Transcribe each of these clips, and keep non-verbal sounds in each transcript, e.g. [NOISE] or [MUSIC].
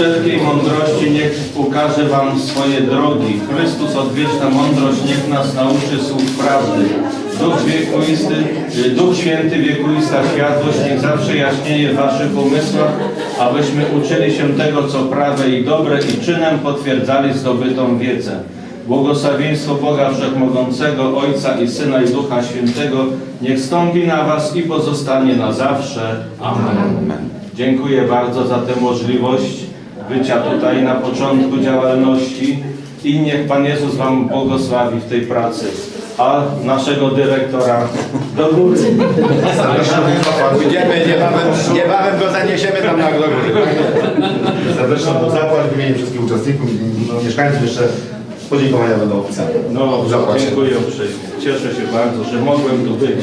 Wszelkiej mądrości niech ukaże wam swoje drogi. Chrystus odwieczna mądrość niech nas nauczy słów prawdy. Duch wiekuisty, y, Duch Święty wiekuista światłość niech zawsze jaśnieje w waszych umysłach, abyśmy uczyli się tego, co prawe i dobre i czynem potwierdzali zdobytą wiedzę. Błogosławieństwo Boga Wszechmogącego, Ojca i Syna i Ducha Świętego niech stąpi na was i pozostanie na zawsze. Amen. Dziękuję bardzo za tę możliwość bycia tutaj na początku działalności i niech Pan Jezus Wam błogosławi w tej pracy. A naszego dyrektora do góry. Pójdziemy, niebawem, niebawem go zaniesiemy tam na górę. Serdeczną zapłać w imieniu wszystkich uczestników i no, mieszkańców jeszcze podziękowania będą oficjalne. No, dziękuję uprzejmie. Cieszę się bardzo, że mogłem tu być.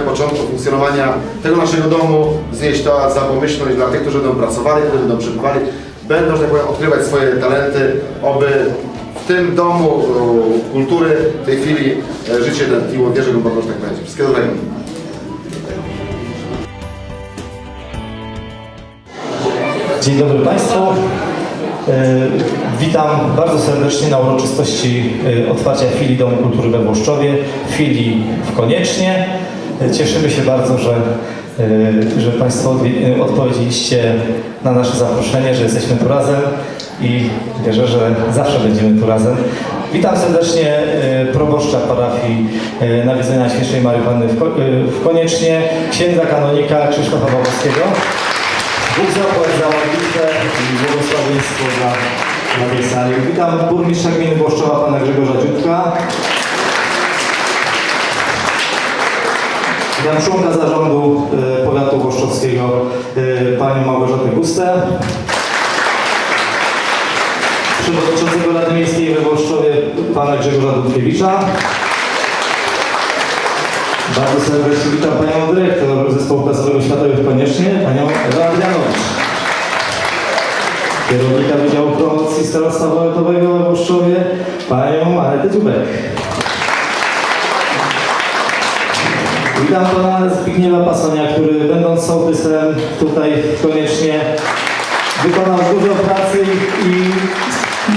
Początku funkcjonowania tego naszego domu znieść to za pomyślność dla tych, którzy będą pracowali, którzy będą przebywali, będą, że tak powiem, odkrywać swoje talenty, aby w tym domu kultury w tej chwili e, życie tętniło, wierzę głęboko, tak będzie. Wszystkiego dobrego. Dzień dobry Państwu. E, Witam bardzo serdecznie na uroczystości e, otwarcia filii Domu Kultury we Włoszczowie, filii w Koniecznie. Cieszymy się bardzo, że, e, że Państwo e, odpowiedzieliście na nasze zaproszenie, że jesteśmy tu razem i wierzę, że zawsze będziemy tu razem. Witam serdecznie e, proboszcza parafii Nawiedzenia Świętej Marii Panny w Ko- w Koniecznie, księdza kanonika Krzysztofa Wawowskiego. Bóg zapłać za modlitwę i błogosławieństwo dla tej sali. Witam burmistrza gminy Włoszczowa, pana Grzegorza Dziutka. Witam członka zarządu e, powiatu włoszczowskiego, e, panią Małgorzatę Gustę. Przewodniczącego Rady Miejskiej we Włoszczowie, pana Grzegorza Dudkiewicza. Bardzo serdecznie witam Panią Dyrektor Zespołu Klasowego Światowych Koniecznie, Panią Ewę Adrianowicz. Kierownika Wydziału Promocji Starostwa Powiatowego we Włoszczowie, Panią Anetę Dziubek. Witam Pana Zbigniewa Pasonia, który będąc sołtysem tutaj koniecznie wykonał dużo pracy i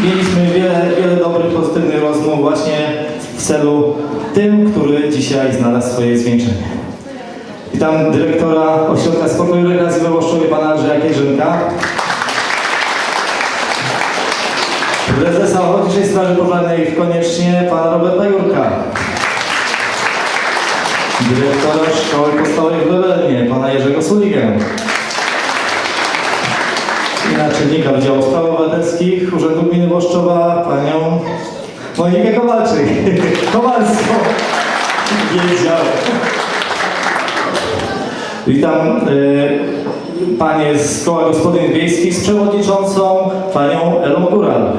mieliśmy wiele, wiele dobrych, pozytywnych rozmów właśnie w celu tym, który dzisiaj znalazł swoje zwieńczenie. Witam dyrektora Ośrodka Spokoju i Rekreacji we Włoszczowie, pana Andrzeja Kierzynka. Prezesa Ochotniczej Straży Pożarnej Koniecznie, pana Roberta Jurka. Dyrektora Szkoły Podstawowej w Lewelnie, pana Jerzego Suligę. I naczelnika Wydziału Spraw Obywatelskich Urzędu Gminy Włoszczowa, panią Monikę Kowalczyk. [LAUGHS] Kowalską. Wiedziałem. Witam y, panie z Koła Gospodyń Wiejskich z przewodniczącą panią Elą Góral.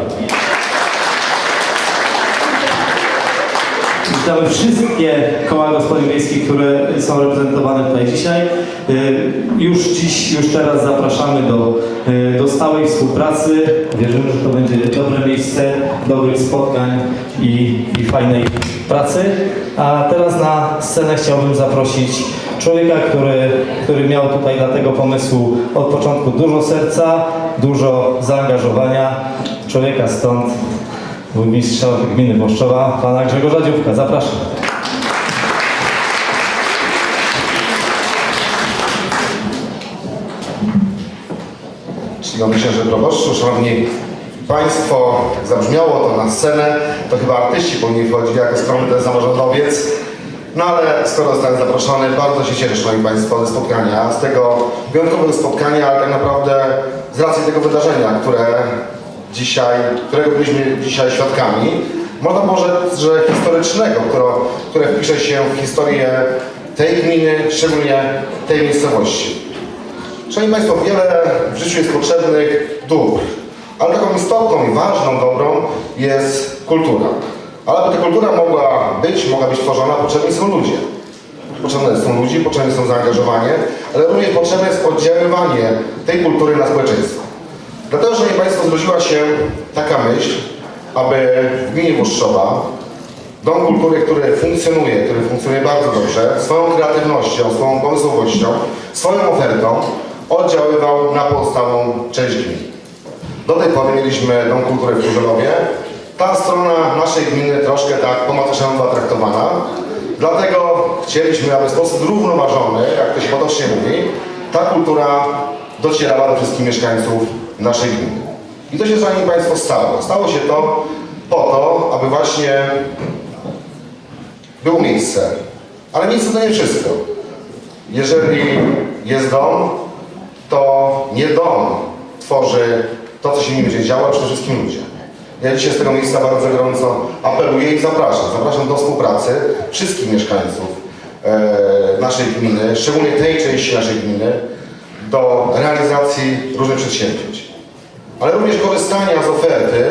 Witamy wszystkie koła gospodyń wiejskich, które są reprezentowane tutaj dzisiaj. Y, Już dziś, już teraz zapraszamy do, y, do stałej współpracy. Wierzymy, że to będzie dobre miejsce dobrych spotkań i, i fajnej pracy. A teraz na scenę chciałbym zaprosić człowieka, który, który miał tutaj dla tego pomysłu od początku dużo serca, dużo zaangażowania. Człowieka stąd burmistrza gminy Włoszczowa, pana Grzegorza Dziówka. Zapraszam. Czcigodny księże proboszczu, szanowni Państwo, jak zabrzmiało to na scenę, to chyba artyści powinni wchodzić jako skromny samorządowiec. No ale skoro zostałem zaproszony, bardzo się cieszę, szanowni Państwo, ze spotkania, z tego wyjątkowego spotkania, ale tak naprawdę z racji tego wydarzenia, które dzisiaj, którego byliśmy dzisiaj świadkami, można może, że historycznego, które, które wpisze się w historię tej gminy, szczególnie tej miejscowości. Szanowni Państwo, wiele w życiu jest potrzebnych dóbr, ale taką istotną i ważną dobrą jest kultura. Ale aby ta kultura mogła być, mogła być tworzona, potrzebni są ludzie. potrzebne są ludzi, potrzebne są zaangażowanie, ale również potrzebne jest oddziaływanie tej kultury na społeczeństwo. Dlatego, Szanowni Państwo, zrodziła się taka myśl, aby w gminie Włoszczowa Dom Kultury, który funkcjonuje, który funkcjonuje bardzo dobrze, swoją kreatywnością, swoją pomysłowością, swoją ofertą oddziaływał na pozostałą część gminy. Do tej pory mieliśmy Dom Kultury w Kurzelowie. Ta strona naszej gminy troszkę tak po była traktowana. Dlatego chcieliśmy, aby w sposób zrównoważony, jak to się potocznie mówi, ta kultura docierała do wszystkich mieszkańców naszej gminy. I to się, Szanowni Państwo, stało. Stało się to po to, aby właśnie było miejsce. Ale miejsce to nie wszystko. Jeżeli jest dom, to nie dom tworzy to, co się w nim będzie działo, ale przede wszystkim ludzie. Ja dzisiaj z tego miejsca bardzo gorąco apeluję i zapraszam. Zapraszam do współpracy wszystkich mieszkańców e, naszej gminy, szczególnie tej części naszej gminy, do realizacji różnych przedsięwzięć. Ale również korzystania z oferty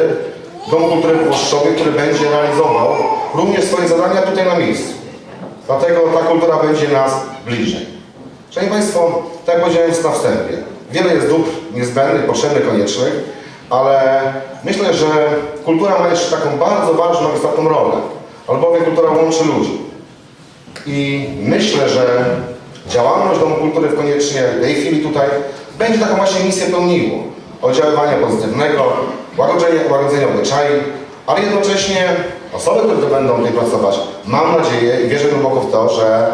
Domu Kultury w Włoszczowie, który będzie realizował również swoje zadania tutaj na miejscu. Dlatego ta kultura będzie nas bliżej. Szanowni Państwo, tak jak powiedziałem na wstępie, wiele jest dóbr niezbędnych, potrzebnych, koniecznych, ale myślę, że kultura ma jeszcze taką bardzo ważną, istotną rolę, albowiem kultura łączy ludzi. I myślę, że działalność Domu Kultury w koniecznie tej chwili tutaj będzie taką właśnie misję pełniło. Oddziaływania pozytywnego, łagodzenia, łagodzenia obyczai, ale jednocześnie osoby, które będą tutaj pracować, mam nadzieję i wierzę głęboko w to, że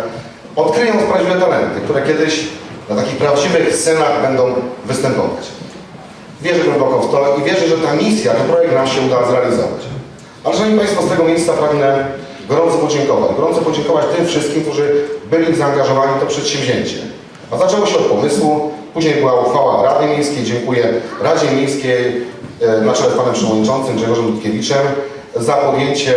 odkryją prawdziwe talenty, które kiedyś na takich prawdziwych scenach będą występować. Wierzę głęboko w to i wierzę, że ta misja, ten projekt nam się uda zrealizować. Ale Szanowni Państwo, z tego miejsca pragnę gorąco podziękować. Gorąco podziękować tym wszystkim, którzy byli zaangażowani w to przedsięwzięcie. A zaczęło się od pomysłu, później była uchwała Rady Miejskiej. Dziękuję Radzie Miejskiej e, na czele z Panem Przewodniczącym Grzegorzem Dudkiewiczem za podjęcie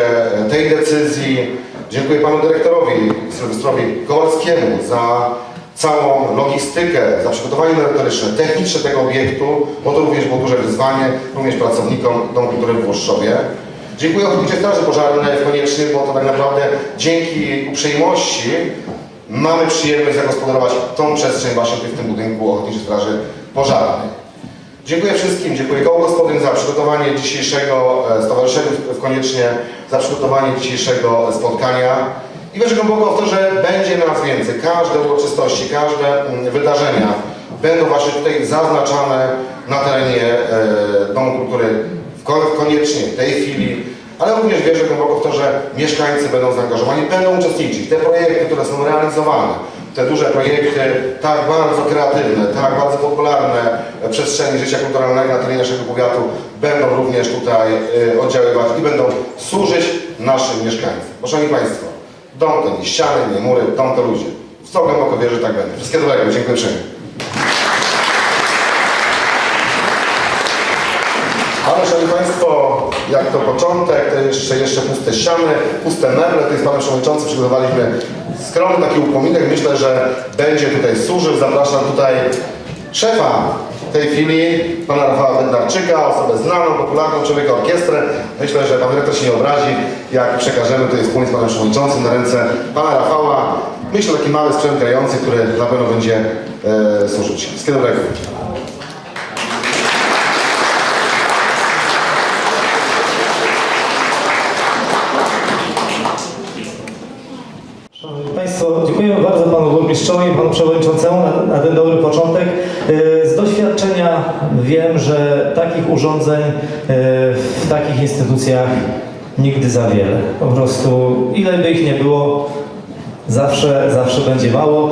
e, tej decyzji. Dziękuję Panu Dyrektorowi Sylwestrowi Kowalskiemu za całą logistykę, za przygotowanie merytoryczne, techniczne tego obiektu, bo to również było duże wyzwanie, również pracownikom Domu Kultury w Włoszczowie. Dziękuję Ochotniczej Straży Pożarnej w Koniecznej, bo to tak naprawdę dzięki uprzejmości mamy przyjemność zagospodarować tą przestrzeń właśnie w tym budynku Ochotniczej Straży Pożarnej. Dziękuję wszystkim, dziękuję koło gospodyń za przygotowanie dzisiejszego e, stowarzyszeniu Koniecznie, za przygotowanie dzisiejszego spotkania. I wierzę głęboko w to, że będzie nas więcej. Każde uroczystości, każde mm, wydarzenia będą właśnie tutaj zaznaczane na terenie e, Domu Kultury Koniecznie w tej chwili. Ale również wierzę głęboko w to, że mieszkańcy będą zaangażowani, będą uczestniczyć. Te projekty, które są realizowane, te duże projekty, tak bardzo kreatywne, tak bardzo popularne przestrzeni życia kulturalnego na terenie naszego powiatu, będą również tutaj y, oddziaływać i będą służyć naszym mieszkańcom. Bo Szanowni Państwo, dom to nie ściany, nie mury, dom to ludzie. W co głęboko wierzę, tak będzie. Wszystkiego dobrego, dziękuję uprzejmie. Ale Szanowni Państwo, jak to początek, to jeszcze, jeszcze puste ściany, puste meble, tutaj z Panem Przewodniczącym przygotowaliśmy skromny taki upominek, myślę, że będzie tutaj służył. Zapraszam tutaj szefa tej chwili, Pana Rafała Bednarczyka, osobę znaną, popularną, człowieka orkiestrę. Myślę, że Pan Dyrektor się nie obrazi, jak przekażemy tutaj wspólnie z Panem Przewodniczącym na ręce Pana Rafała. Myślę, taki mały sprzęt grający, który na pewno będzie e, służyć. Wszystkiego dobrego. Szanowni Państwo, dziękujemy bardzo Panu Burmistrzowi, Panu Przewodniczącemu na, na ten dobry początek. E, Z doświadczenia wiem, że takich urządzeń e, w takich instytucjach nigdy za wiele. Po prostu ile by ich nie było, zawsze, zawsze będzie mało.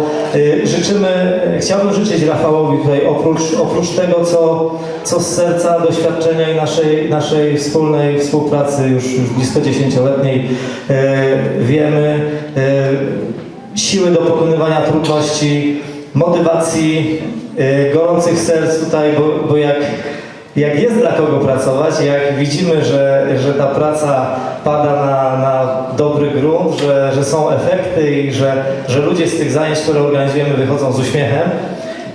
E, Życzymy, chciałbym życzyć Rafałowi tutaj oprócz, oprócz tego, co, co z serca, doświadczenia i naszej, naszej wspólnej współpracy już, już blisko dziesięcioletniej wiemy, siły do pokonywania trudności, motywacji, e, gorących serc tutaj, bo, bo jak jak jest dla kogo pracować, jak widzimy, że, że ta praca pada na, na dobry grunt, że, że są efekty i że, że ludzie z tych zajęć, które organizujemy, wychodzą z uśmiechem,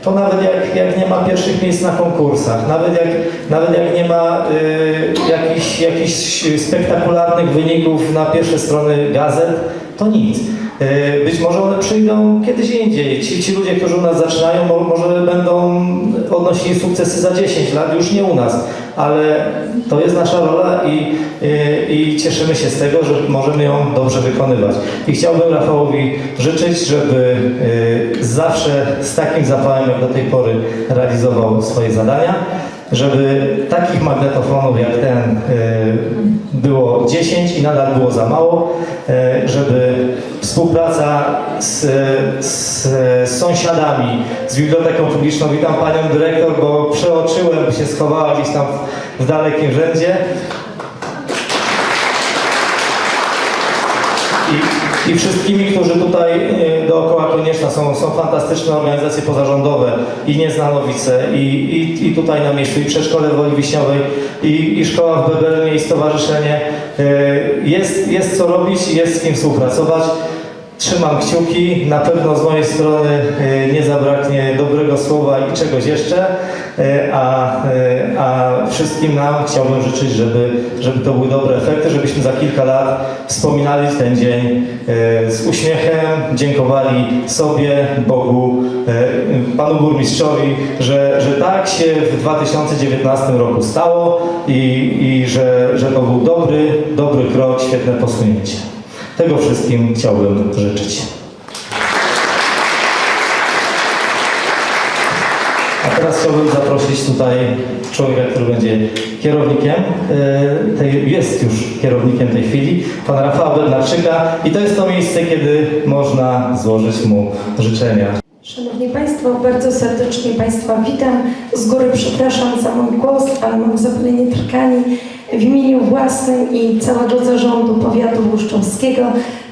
to nawet jak, jak nie ma pierwszych miejsc na konkursach, nawet jak, nawet jak nie ma y, jakichś, jakichś spektakularnych wyników na pierwsze strony gazet, to nic. E, Być może one przyjdą kiedyś indziej. Ci, ci ludzie, którzy u nas zaczynają, mo- może będą odnosili sukcesy za 10 lat, już nie u nas, ale to jest nasza rola i, i, i cieszymy się z tego, że możemy ją dobrze wykonywać. I chciałbym Rafałowi życzyć, żeby e, zawsze z takim zapałem jak do tej pory realizował swoje zadania, żeby takich magnetofonów jak ten e, było 10 i nadal było za mało, e, żeby współpraca z, z, z sąsiadami, z biblioteką publiczną, witam panią dyrektor, bo przeoczyłem, się schowała gdzieś tam w dalekim rzędzie. I, I wszystkimi, którzy tutaj e, dookoła Konieczna są, są fantastyczne organizacje pozarządowe i Nieznanowice i, i, i tutaj na miejscu i Przedszkole Woli Wiśniowej i, i Szkoła w Bebernie i Stowarzyszenie. E, Jest, jest co robić jest z kim współpracować. Trzymam kciuki, na pewno z mojej strony e, nie zabraknie dobrego słowa i czegoś jeszcze, a, e, a wszystkim nam chciałbym życzyć, żeby, żeby to były dobre efekty, żebyśmy za kilka lat wspominali ten dzień e, z uśmiechem, dziękowali sobie, Bogu, e, Panu Burmistrzowi, że, że tak się w 2019 roku stało i, i że, że to był dobry, dobry krok, świetne posunięcie. Tego wszystkim chciałbym życzyć. Teraz chciałbym zaprosić tutaj człowieka, który będzie kierownikiem, e, jest już kierownikiem tej chwili, pana Rafała Bednarczyka i to jest to miejsce, kiedy można złożyć mu życzenia. Szanowni Państwo, bardzo serdecznie Państwa witam. Z góry przepraszam za mój głos, ale mam zapalenie trkani. W imieniu własnym i całego zarządu powiatu łuszczowskiego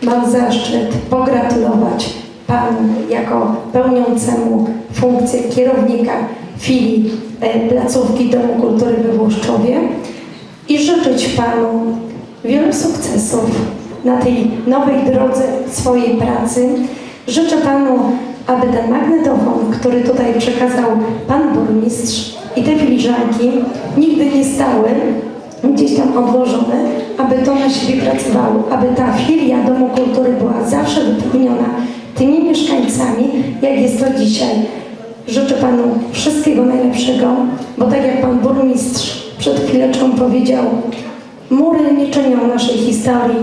mam zaszczyt pogratulować Panu jako pełniącemu funkcję kierownika filii e, placówki Domu Kultury we Włoszczowie i życzyć Panu wielu sukcesów na tej nowej drodze swojej pracy. Życzę Panu, aby ten magnetofon, który tutaj przekazał Pan Burmistrz i te filiżanki nigdy nie stały gdzieś tam odłożone, aby to na siebie pracowało, aby ta filia Domu Kultury była zawsze wypełniona tymi mieszkańcami, jak jest to dzisiaj. Życzę Panu wszystkiego najlepszego, bo tak jak Pan Burmistrz przed chwileczką powiedział, mury nie czynią naszej historii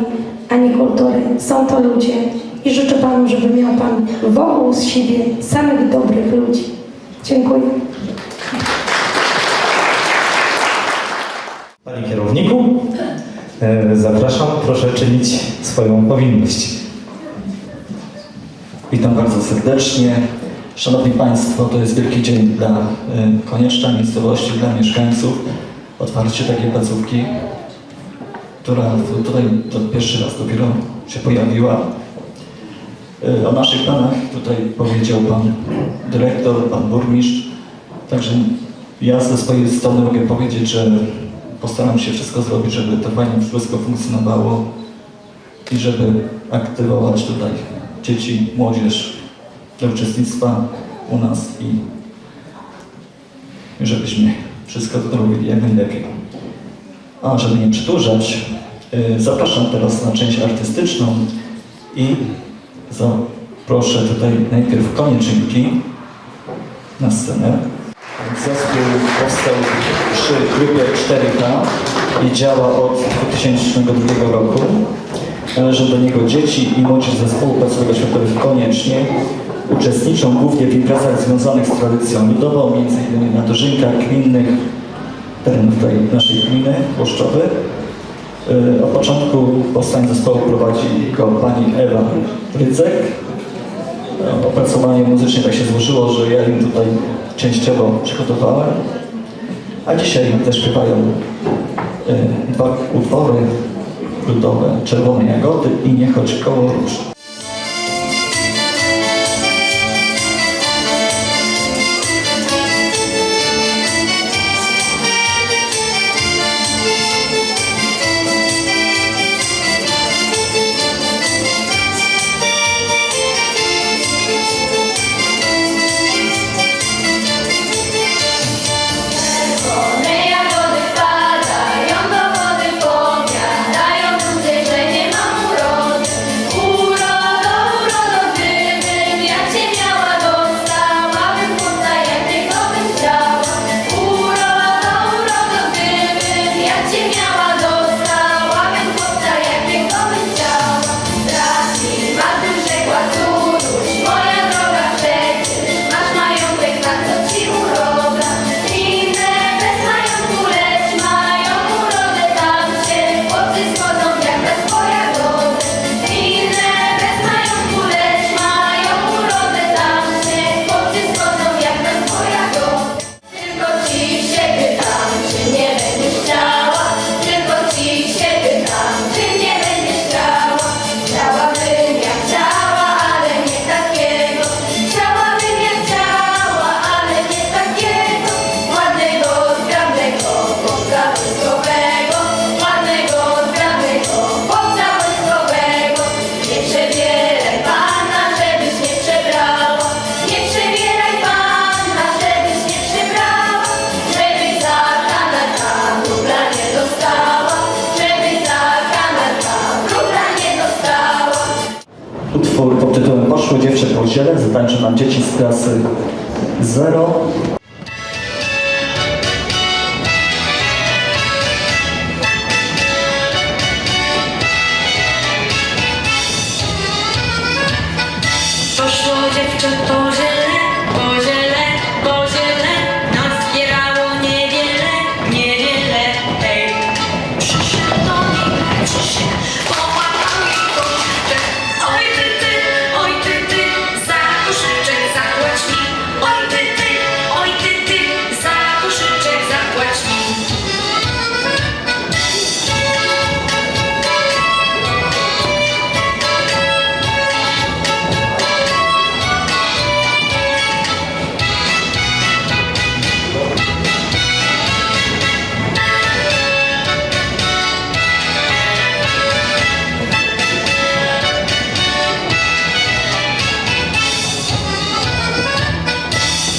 ani kultury. Są to ludzie i życzę Panu, żeby miał Pan wokół z siebie samych dobrych ludzi. Dziękuję. Panie kierowniku, e, zapraszam, proszę czynić swoją powinność. Witam bardzo serdecznie. Szanowni Państwo, to jest wielki dzień dla y, Konieczna miejscowości, dla mieszkańców. Otwarcie takiej placówki, która tu- tutaj to pierwszy raz dopiero się pojawiła. Y, O naszych planach tutaj powiedział Pan Dyrektor, Pan Burmistrz. Także ja ze swojej strony mogę powiedzieć, że postaram się wszystko zrobić, żeby to fajnie wszystko funkcjonowało i żeby aktywować tutaj dzieci, młodzież do uczestnictwa u nas i żebyśmy wszystko to robili jak najlepiej. A żeby nie przedłużać, y, zapraszam teraz na część artystyczną i zaproszę tutaj najpierw konieczynki na scenę. Zespół powstał przy grupie 4K i działa od 2002 roku. Należą do niego dzieci i młodzież zespołu Placówek Oświatowych koniecznie. Uczestniczą głównie w imprezach związanych z tradycją ludową, m.in. na dożynkach gminnych terenów naszej gminy, Włoszczowy. Yy, Od początku powstania zespołu prowadzi go pani Ewa Rydzyk. Yy, Opracowanie muzycznie tak się złożyło, że ja im tutaj częściowo przygotowałem. A dzisiaj zaśpiewają y, dwa utwory ludowe, Czerwone Jagody i Nie chodź koło róż.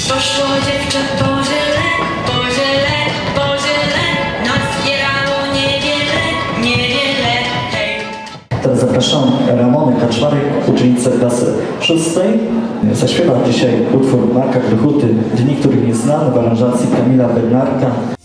Poszło po po po niewiele, niewiele, Teraz zapraszam Ramonę Kaczmarek, uczennicę klasy szóstej. Zaśpiewa dzisiaj utwór Marka Krychuty, Dni, których nie znamy, w aranżacji Kamila Bednarka.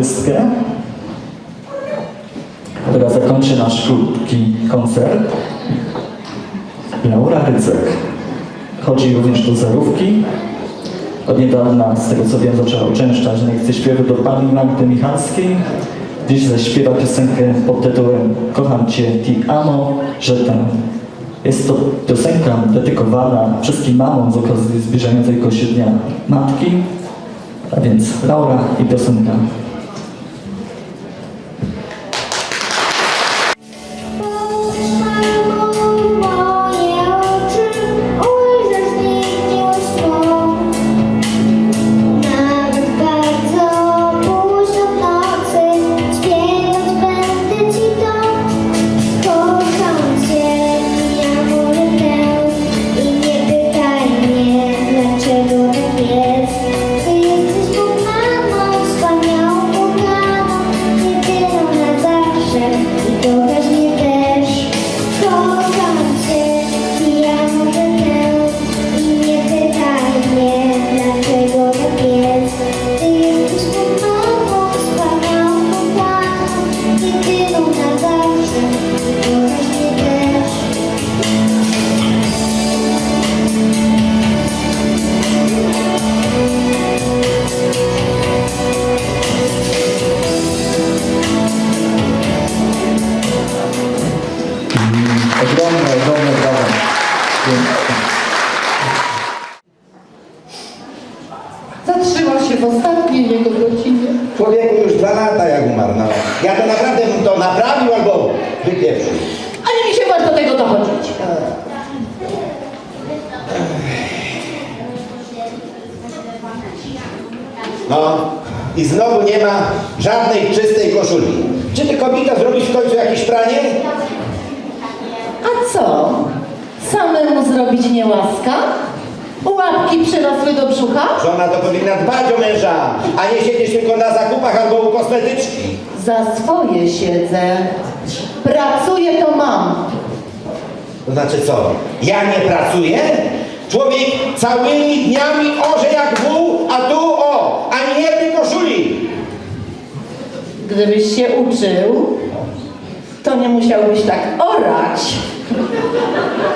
Artystkę, która zakończy nasz krótki koncert. Laura Rycek. Chodzi również do zerówki. Od niedawna, z tego co wiem, zaczęła uczęszczać na lekcje śpiewu do pani Magdy Michalskiej. Dziś zaśpiewa piosenkę pod tytułem Kocham Cię Ti Amo, że ten jest to piosenka dedykowana wszystkim mamom z okazji zbliżającego się Dnia Matki. A więc Laura i piosenka. Ja to naprawdę bym to naprawił albo wypieprzył. Ale mi się do tego dochodzić. No i znowu nie ma żadnej czystej koszuli. Czy ty kobieta zrobisz w końcu jakieś pranie? A co? Samemu zrobić nie łaska? Łapki przyrosły do brzucha? Żona to powinna dbać o męża, a nie siedzieć tylko na zakupach albo u kosmetyczki. Za swoje siedzę. Pracuję to mam. To znaczy co? Ja nie pracuję? Człowiek całymi dniami orze jak wół, a tu o, ani jednej koszuli. Gdybyś się uczył, to nie musiałbyś tak orać.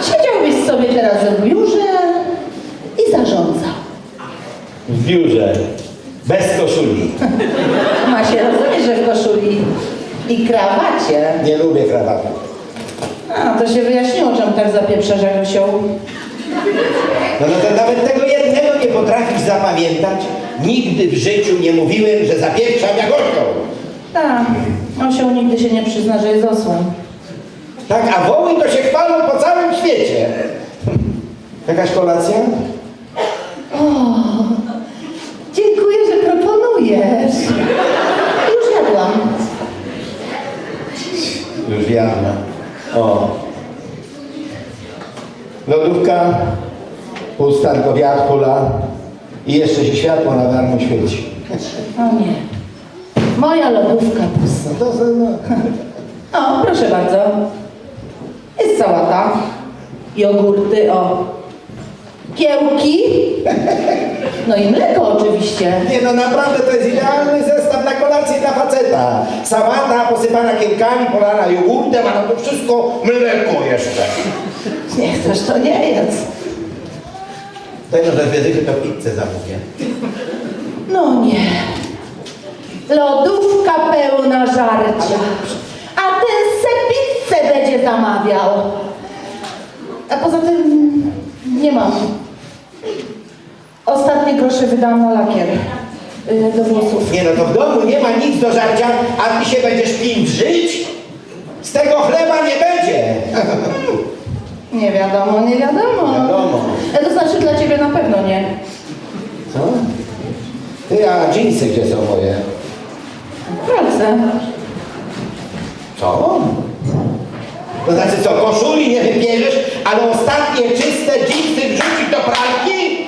Siedziałbyś sobie teraz w biurze i zarządzał. W biurze, bez koszuli. Ma się rozumieć, że w koszuli i krawacie. Nie lubię krawatu. A, to się wyjaśniło, czemu tak zapieprzasz jak osioł. No, no to nawet tego jednego nie potrafisz zapamiętać. Nigdy w życiu nie mówiłem, że zapieprzam jak osioł. Tak, osioł nigdy się nie przyzna, że jest osłem. Tak, a woły to się chwalą po całym świecie. Jakaś kolacja? O, dziękuję, że proponujesz. Już jadłam. Już jadłem. O. Lodówka, pusta, tylko wiatr hula i jeszcze się światło na darmo świeci. O nie. Moja lodówka pusta. No to, no. O, proszę bardzo. Jest sałata. Jogurty, o. Kiełki. [LAUGHS] No i mleko oczywiście. Nie no, naprawdę to jest idealny zestaw na kolację dla faceta. Sałata posypana kiełkami, polana jogurtem, a na to wszystko mleko jeszcze. [LAUGHS] Nie chcesz, to nie jest. Daj no, że wiedzy, to pizzę zamówię. No nie. Lodówka pełna żarcia. A ten se pizzę będzie zamawiał. A poza tym nie mam. Ostatnie grosze wydałam na lakier y, do włosów. Nie no, to w domu nie ma nic do żarcia, a ty się będziesz żyć? Z tego chleba nie będzie. [LAUGHS] Nie wiadomo, nie wiadomo. Wiadomo. E, To znaczy dla ciebie na pewno nie. Co? Ty, a dżinsy gdzie są moje? W. Co? To znaczy co, koszuli nie wybierzesz, ale ostatnie czyste dżinsy wrzucić do pralki?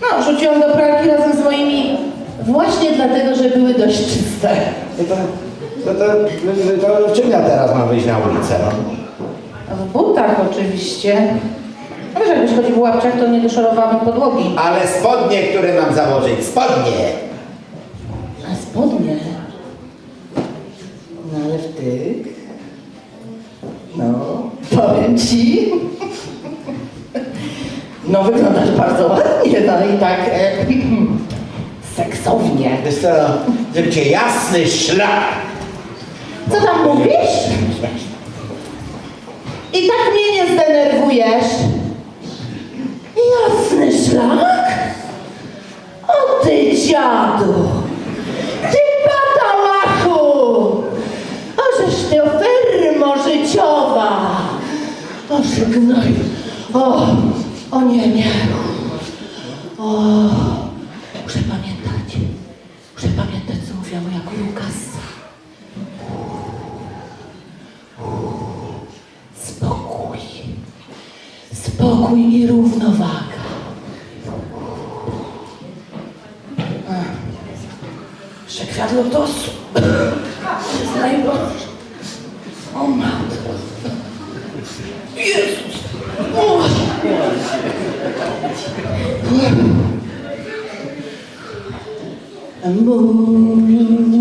No, rzuciłam do pralki razem z moimi właśnie dlatego, że były dość czyste. No to, to, to, to, czym ja teraz mam wyjść na ulicę? No? W butach oczywiście. A Wiesz, jakbyś chodził w łapciach, to nie doszorowałabym podłogi. Ale spodnie, które mam założyć, spodnie. A spodnie? No ale w tych? No, powiem ci. No wyglądasz bardzo ładnie, no i tak e, seksownie. Wiesz co, żeby cię jasny szlak. Co tam mówisz? I tak mnie nie zdenerwujesz. Jasny szlak? O ty dziadu! O żegnaj! O, o nie, nie. O, muszę pamiętać. Muszę pamiętać, co mówiła moja Lukas. Spokój. Spokój i równowaga. Jeszcze lotosu. O matko. Jezus. O. Koszul,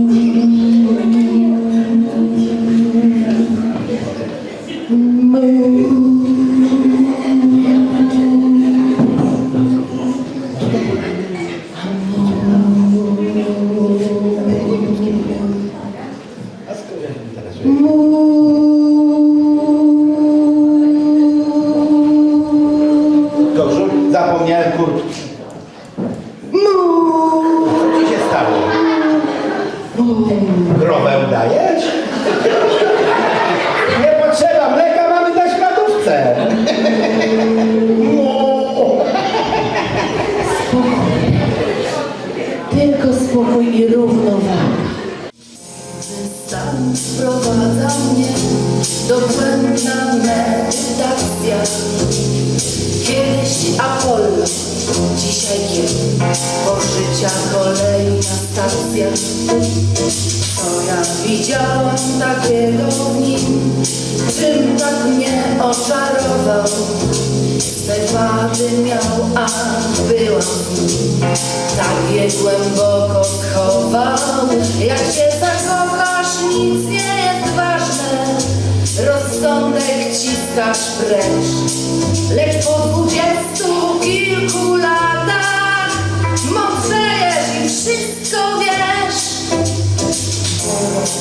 wszystko wiesz.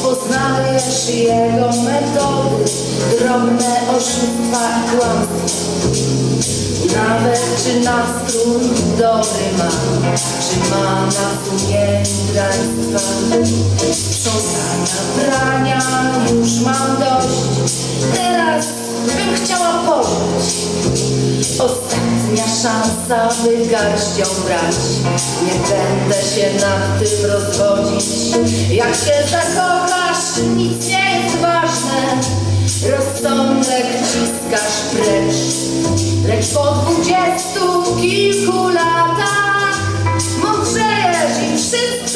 Poznajesz jego metody, drobne oszustwa i kłamstwa. Nawet czy nastrój dobry ma, czy ma na sumieniu draństwa. Sprzątania, prania już mam dość, teraz bym chciała pożyć. Ostatnia szansa, by garścią brać. Nie będę się nad tym rozwodzić. Jak się zakochasz, nic nie jest ważne. Rozsądek ciskasz precz. Lecz po dwudziestu kilku latach mądrzejesz i wszystko